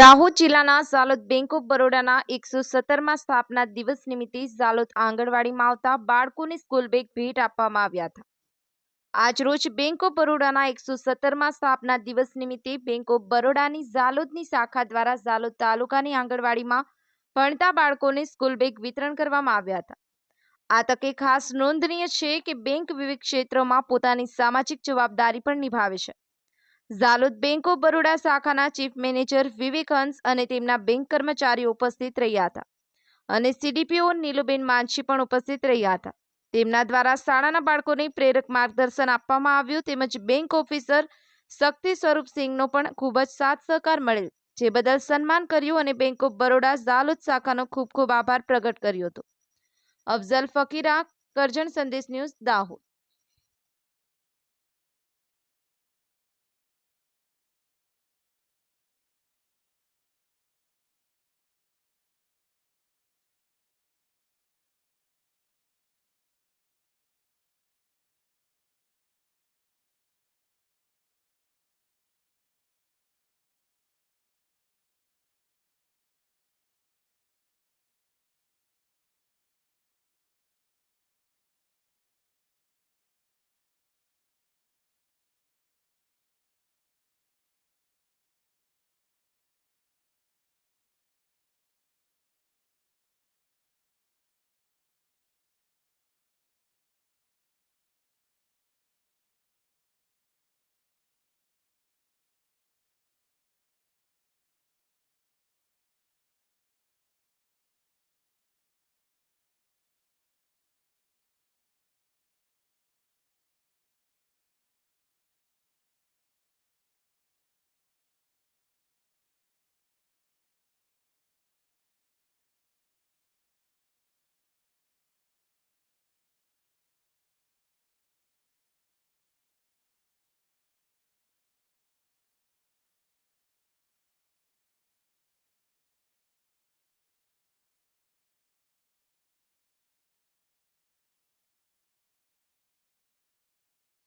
દાહોદ જિલ્લાના Jhalod bank of બરોડાના એકસો સત્તરમાં સ્થાપના દિવસ નિમિત્તે ઝાલોદ આંગણવાડીમાં આવતા બાળકોને સ્કૂલ બેગ ભેટ આપવામાં આવ્યા હતા. આજરોજ બેંક ઓફ બરોડાના એકસો સત્તરમાં સ્થાપના દિવસ નિમિત્તે બેંક ઓફ બરોડાની ઝાલોદની શાખા દ્વારા ઝાલોદ તાલુકાની આંગણવાડીમાં ભણતા બાળકોને સ્કૂલ બેગ વિતરણ કરવામાં આવ્યા હતા. આ તકે ખાસ નોંધનીય છે કે બેંક વિવિધ ક્ષેત્રોમાં પોતાની સામાજિક જવાબદારી પણ નિભાવે છે. ઝાલોદ બેંક ઓફ બરોડા શાખાના ચીફ મેનેજર વિવેક હંસ અને તેમના બેંક કર્મચારીઓ ઉપસ્થિત રહ્યા હતા અને સીડીપીઓ નીલુબેન માનસી પણ ઉપસ્થિત રહ્યા હતા. તેમના દ્વારા શાળાના બાળકોને પ્રેરક માર્ગદર્શન આપવામાં આવ્યું તેમજ બેંક ઓફિસર શક્તિ સ્વરૂપસિંહનો પણ ખૂબ જ સાથ સહકાર મળેલ, જે બદલ સન્માન કર્યું અને બેંક ઓફ બરોડા ઝાલોદ શાખાનો ખૂબ ખૂબ આભાર પ્રગટ કર્યો હતો. અફઝલ ફકીરા, કરજણ સંદેશ ન્યૂઝ દાહોદ.